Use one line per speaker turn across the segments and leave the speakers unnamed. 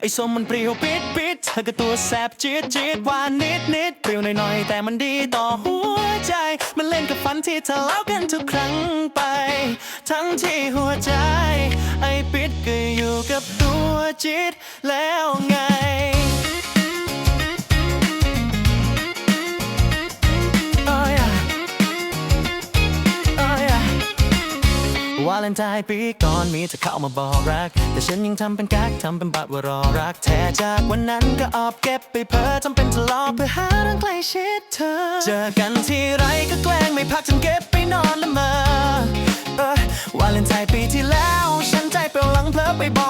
ไอ้ส้มมันเปรี้ยวปิดปิดเธอก็ตัวแสบจี๊ดจี๊ดหวานนิดนิดเปรี้ยวหน่อยหน่อยแต่มันดีต่อหัวใจ มันเล่นกับฟันที่ทะเลาะกันทุกครั้งไป ทั้งที่หัวใจ ไอ้ปิดก็อยู่กับตัวจี๊ดแล้วไง วาเลนไทน์ปีก่อนมีเธอเข้ามาบอกรัก แต่ฉันยังทำเป็นกักทำเป็นบัตรว่ารอรักแท้จากวันนั้นก็ออบเก็บไปเพ้อทำเป็นทะเลาะเพื่อหาเรื่องใกล้ชิดเธอ เจอกันที่ไรก็แกล้งไม่พักจนเก็บไปนอนละเมออวาเลนไทน์ปีที่แล้ว ฉันใจเปลี่ยวหลังเพลอไปบอก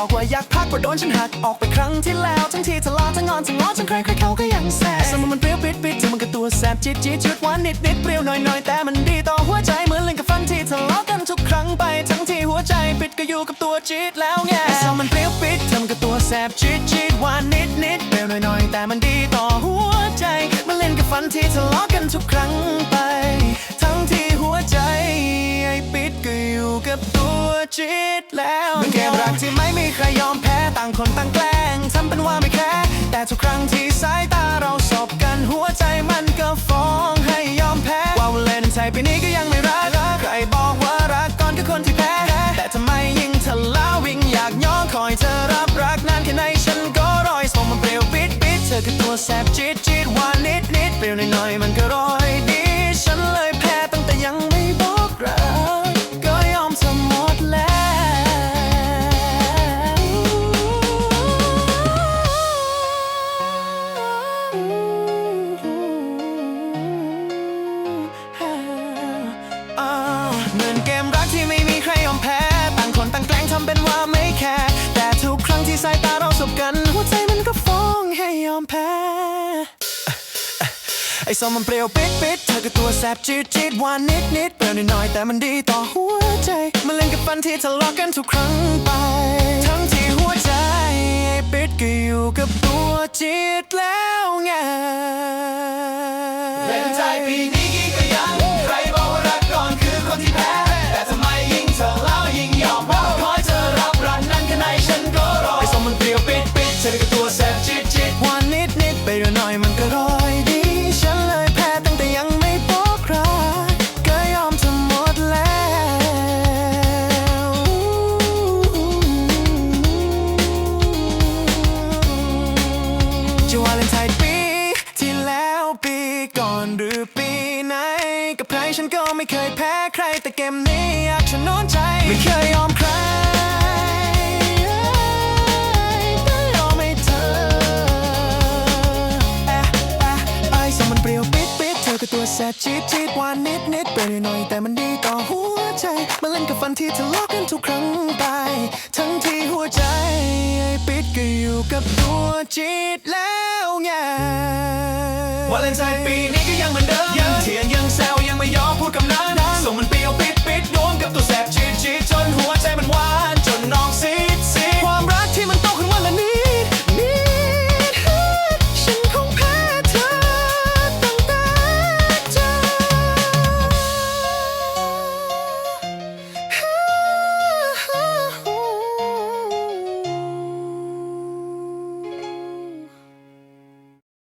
บอกลับบอกว่าอยากพักเพราโดนฉันหักออกไปครั้งที่แล้ว ทั้งที่ทะเลาะทั้งงอนทั้งง้อจนใครใครเขาก็ยังแสบสมมันเปรี้ยวปิดปิดเธอมันก็ตัวแสบจี๊ดจี๊ดจุดหวานนิดนิดเปรี้ยวหน่อยหน่อยแต่มันดีต่อหัวใจเหมือนเล่นกับฟันที่ทะเลาะกันทุกครั้งไปทั้งที่หัวใจปิดก็อยู่กับตัวจี๊ดแล้วไงสมมันเปรี้ยวปิดเธอมันก็ตัวแสบจี๊ดจี๊ดหวานนิดนิดเปรี้ยวหน่อยหน่อยแต่มันดีต่อหัวใจมันเล่นกับฟันที่ทะเลาะกันทุกครั้งไป ทั้งที่หัวใจไอ้ปิดก็อยู่กับตัวจิตแล้วางคนต่างแกล้งทำเป็นว่าไม่แคร์แต่ทุกครั้งที่สายตาเราสบกันหัวใจมันก็ฟ้องให้ยอมแพ้ว่าวเลนไทน์ปีนี้ก็ยังไม่รักใครบอกว่ารักก่อนก็คนที่แพ้แต่ทำไมยิ่งทะเลาะวิ่งอยากย้อนคอยเธอรับรักนานแค่ไหนฉันก็รอยส่งมันเปรี้ยวปิดปิดเธอคือตัวแสบจี๊ดจี๊ดหวานนิดนิดเปรี้ยวหน่อยๆมันก็รอย เหมือนเกมรักที่ไม่มีใครยอมแพ้ ต่างคนต่างแกล้งทำเป็นว่าไม่แคร์แต่ทุกครั้งที่สายตาเราสบกัน หัวใจมันก็ฟ้องให้ยอมแพ้ ไอ้สมมันเปรี้ยวปิดปิดเธอก็ตัวแสบจี๊ดจีดหวานนิดนิดเปรี้ยวนิดหน่อยแต่มันดีต่อหัวใจมันเล่นกับฟันที่ทะเลาะกันทุกครั้งไป ทั้งที่หัวใจไอ้ปิดก็อยู่กับ
หรือ
ปีไหน กับใครฉันก็ไม่เคยแพ้ใคร แต่เกมนี้อยากชนะใจ ไม่เคยยอมใครแต่ยอมไม่เธอไอไอไอสมันเปรี้ยวปิดปิดเธอก็ตัวแสบจี๊ดจี๊ดหวานนิดนิดเปรี้ยวหน่อยแต่มันดีต่อหัวใจมาเล่นกับฟันที่ทะเลาะกันทุกครั้งไป ทั้งที่หัวใจ ไอ้ปิดก็อยู่กับตัวจี๊ดแล้ว
วาเลนไทน์ปีนี้ก็ยังเหมือนเดิมยังเถียงยังแซวยังไม่ยอม
พูดคำนั้นส่งมันเปรี้ยวปิดปิดโดนกับตัวแสบชีดชีดจนหัว